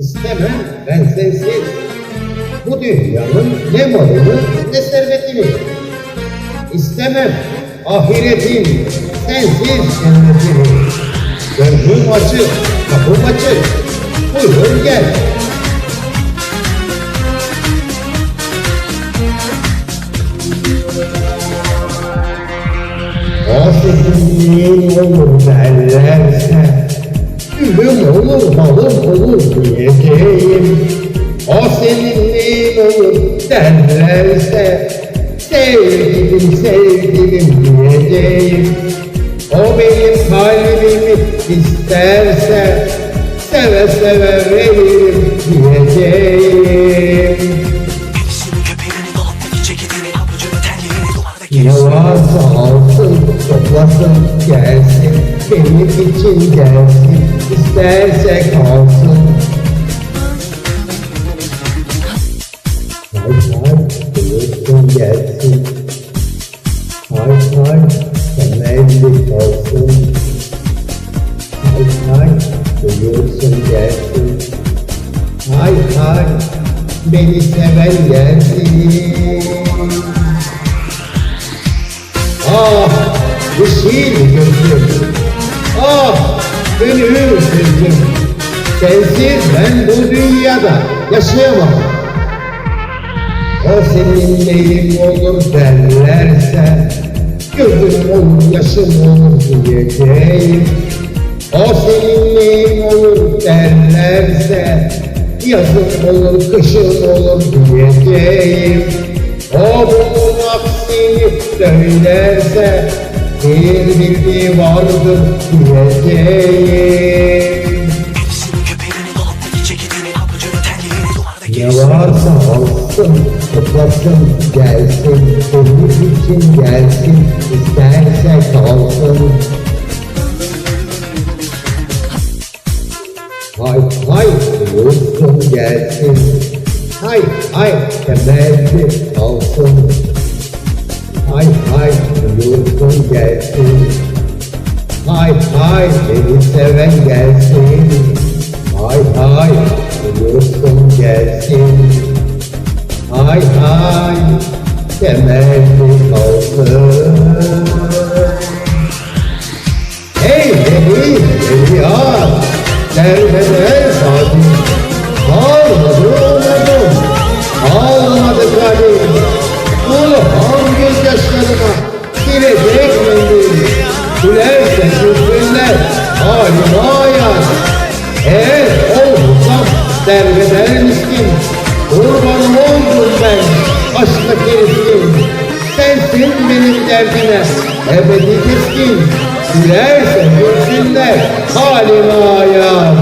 İstemem ben sensiz. Bu dünyanın ne malını ne servetini. İstemem ahiretin sensiz cennetini. Gönlüm açık, kapım açık. Buyur gel. Aşıkın olur derlerse Gülüm olur, malım olur diyeceğim O senin neyin olur derlerse Sevgilim, sevgilim diyeceğim O benim kalbimi isterse Seve seve veririm diyeceğim Ne varsa alsın, toplasın, gelsin Benim için gelsin, isterse kalsın Hay hay, buyursun gelsin Hay hay, temelli kalsın Hay hay, buyursun gelsin Hay hay, beni seven gelsin Ah yeşil gözlüm Ah gönül gözlüm Sensiz ben bu dünyada yaşayamam. O senin neyin olur derlerse Gözüm olur yaşım olur diyeceğim O senin neyin olur derlerse Yazın olur kışın olur diyeceğim O bunun aksini söylerse Bir bildiği vardır diyeceğim Ne varsa alsın, toplasın, gelsin Benim için gelsin, isterse kalsın. Hay hay buyursun gelsin. Hay hay temelli kalsın. Hay hay buyursun gelsin. Hay hay beni seven gelsin. Hay hay buyursun gelsin. Hay hay temelli kalsın. Hey beni Evliya Derbeder Fatih Girecek mendil Gülerse gülsünler Halime ayar Eğer olmasam Derbeder miskin Kurban oldum ben Aşktaki riskin Sensin benim derdime Ebedi keskin Gülerse gülsünler Halime ayar